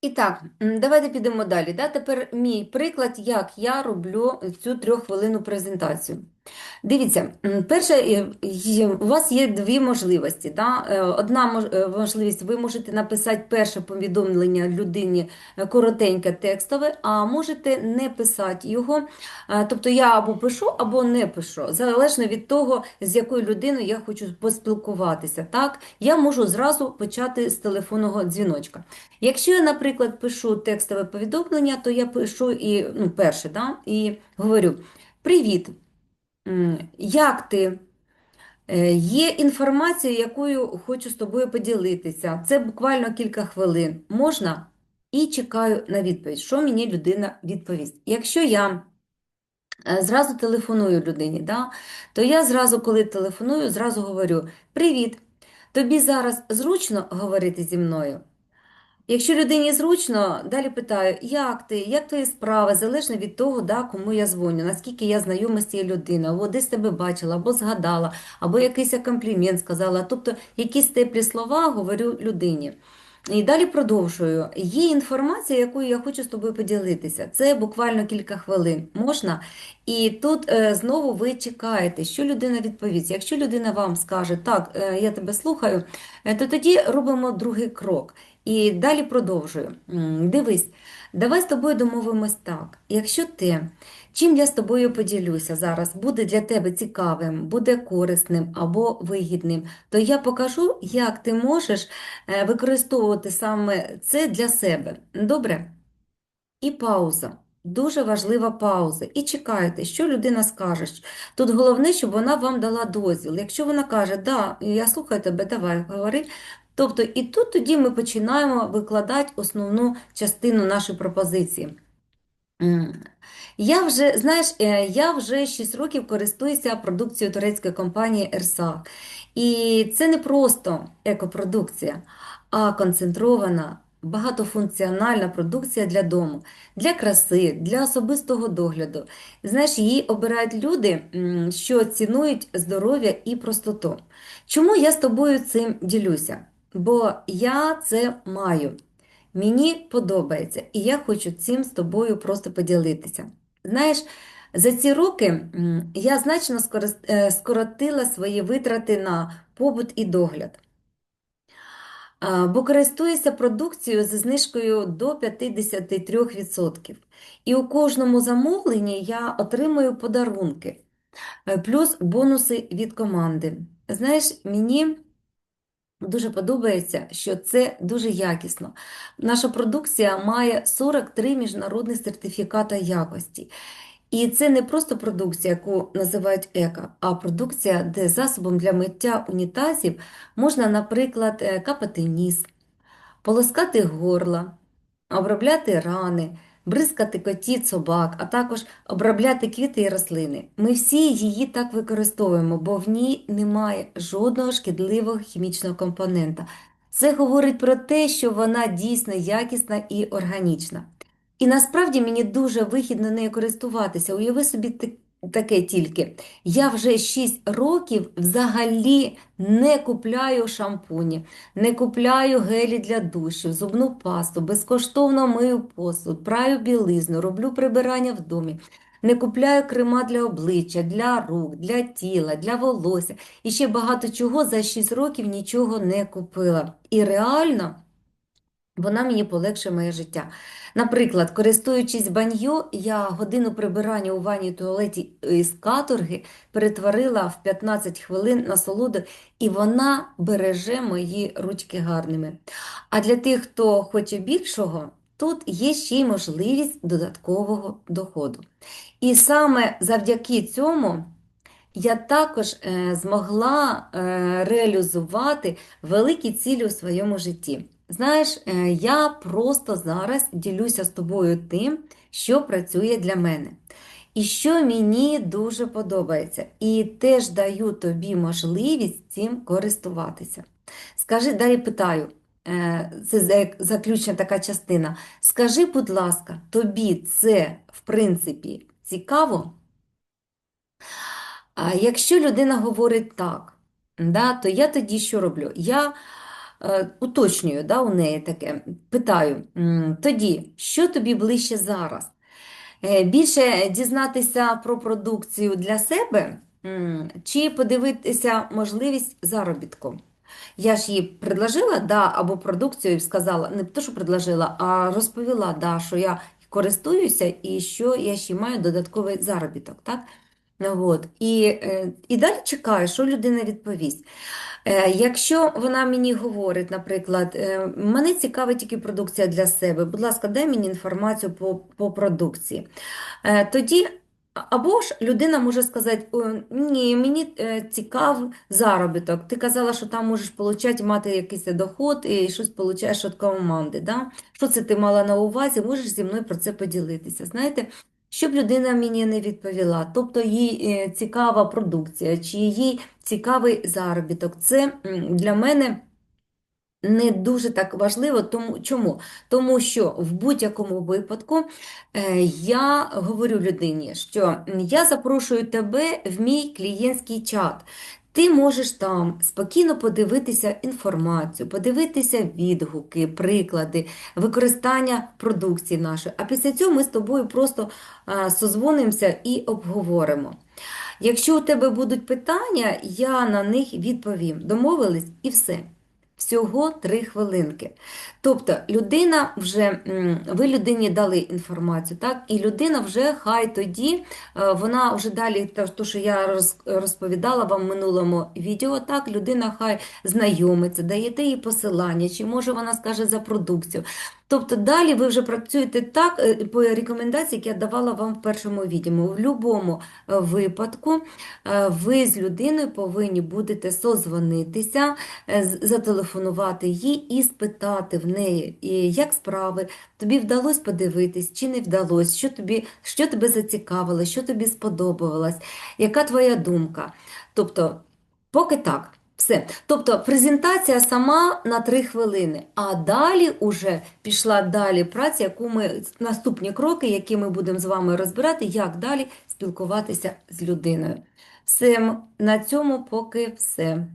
І так, давайте підемо далі. Да? Тепер мій приклад, як я роблю цю трьоххвилинну презентацію. Дивіться, перше, е, у вас є дві можливості. Да? Е, Одна е, можливість, ви можете написати перше повідомлення людині коротеньке текстове, а можете не писати його. Тобто я або пишу, або не пишу, залежно від того, з якою людиною я хочу поспілкуватися. Так? Я можу зразу почати з телефонного дзвіночка. Якщо я, наприклад, пишу текстове повідомлення, то я пишу і ну, перше, да? і говорю: Привіт! Як ти? Е, Є інформація, якою хочу з тобою поділитися. Це буквально кілька хвилин. Можна? І чекаю на відповідь, що мені людина відповість. Якщо я е, зразу телефоную людині, да, то я зразу, коли телефоную, зразу говорю: Привіт! Тобі зараз зручно говорити зі мною? Якщо людині зручно, далі питаю, як ти, як твої справи, залежно від того, да, кому я дзвоню, наскільки я знайома з цією людиною, або десь тебе бачила, або згадала, або якийсь комплімент сказала, тобто якісь теплі слова говорю людині. І далі продовжую. Є інформація, якою я хочу з тобою поділитися. Це буквально кілька хвилин можна. І тут е, знову ви чекаєте, що людина відповість. Якщо людина вам скаже, так, е, я тебе слухаю, е, то тоді робимо другий крок. І далі продовжую. Дивись, давай з тобою домовимось так. Якщо ти, чим я з тобою поділюся зараз, буде для тебе цікавим, буде корисним або вигідним, то я покажу, як ти можеш використовувати саме це для себе. Добре? І пауза. Дуже важлива пауза. І чекайте, що людина скаже. Тут головне, щоб вона вам дала дозвіл. Якщо вона каже, да, я слухаю тебе, давай, говори. Тобто, і тут тоді ми починаємо викладати основну частину нашої пропозиції. Я вже, знаєш, е, я вже 6 років користуюся продукцією турецької компанії Ерсак. І це не просто екопродукція, а концентрована, багатофункціональна продукція для дому, для краси, для особистого догляду. Знаєш, її обирають люди, що цінують здоров'я і простоту. Чому я з тобою цим ділюся? Бо я це маю. Мені подобається, і я хочу цим з тобою просто поділитися. Знаєш, за ці роки я значно е, скоротила свої витрати на побут і догляд, Бо користуюся продукцією зі знижкою до 53%. І у кожному замовленні я отримую подарунки, е, плюс бонуси від команди. Знаєш, мені. Дуже подобається, що це дуже якісно. Наша продукція має 43 міжнародні сертифікати якості. І це не просто продукція, яку називають еко, а продукція, де засобом для миття унітазів можна, наприклад, е, капати ніс, полоскати горло, обробляти рани, бризкати котів, собак, а також обробляти квіти і рослини. Ми всі її так використовуємо, бо в ній немає жодного шкідливого хімічного компонента. Це говорить про те, що вона дійсно якісна і органічна. І насправді мені дуже вигідно нею користуватися. Уяви собі таке тільки. Я вже 6 років взагалі не купляю шампуні, не купляю гелі для душів, зубну пасту, безкоштовно мию посуд, праю білизну, роблю прибирання в домі. Не купляю крема для обличчя, для рук, для тіла, для волосся і ще багато чого за 6 років нічого не купила. І реально вона мені полегшує моє життя. Наприклад, користуючись баньйо, я годину прибирання у ванні туалеті із каторги перетворила в 15 хвилин насолоду, і вона береже мої ручки гарними. А для тих, хто хоче більшого, тут є ще й можливість додаткового доходу. І саме завдяки цьому. Я також е, змогла е, реалізувати великі цілі у своєму житті. Знаєш, е, я просто зараз ділюся з тобою тим, що працює для мене, і що мені дуже подобається, і теж даю тобі можливість цим користуватися. Скажи, далі питаю, е, це заключна така частина. Скажи, будь ласка, тобі це в принципі цікаво? А якщо людина говорить так, да, то я тоді що роблю? Я уточнюю да, у неї таке, питаю, тоді, що тобі ближче зараз? Е, Більше дізнатися про продукцію для себе чи подивитися можливість заробітку? Я ж їй предложила, да, або продукцію сказала, не те, що предложила, а розповіла, да, що я користуюся і що я ще маю додатковий заробіток, так? Ну, От. І, е, і далі чекаю, що людина відповість. Е, Якщо вона мені говорить, наприклад, е, мене цікавить тільки продукція для себе, будь ласка, дай мені інформацію по, по продукції. Е, Тоді або ж людина може сказати, ні, мені цікав заробіток. Ти казала, що там можеш получати, мати якийсь доход і щось получаєш від команди. Да? Що це ти мала на увазі? Можеш зі мною про це поділитися. Знаєте, щоб людина мені не відповіла, тобто їй е, цікава продукція, чи їй цікавий заробіток. Це для мене не дуже так важливо. Тому, чому? Тому що в будь-якому випадку е, я говорю людині, що я запрошую тебе в мій клієнтський чат. Ти можеш там спокійно подивитися інформацію, подивитися відгуки, приклади, використання продукції нашої. А після цього ми з тобою просто а, созвонимося і обговоримо. Якщо у тебе будуть питання, я на них відповім. Домовились і все. Всього три хвилинки. Тобто людина вже, ви людині дали інформацію, так? І людина вже хай тоді, е, вона вже далі, те, що я роз- розповідала вам в минулому відео, так, людина хай знайомиться, даєте їй посилання, чи може вона скаже за продукцію. Тобто далі ви вже працюєте так, е, по рекомендації, які я давала вам в першому відео. В будь-якому е, випадку е, ви з людиною повинні будете созвонитися, зателефонувати їй і спитати в неї, як справи, тобі вдалося подивитись чи не вдалося, що тобі, що тебе зацікавило, що тобі сподобалось, яка твоя думка. Тобто, поки так. Все. Тобто презентація сама на три хвилини, а далі уже пішла далі праця, яку ми наступні кроки, які ми будемо з вами розбирати, як далі спілкуватися з людиною. Все, на цьому поки все.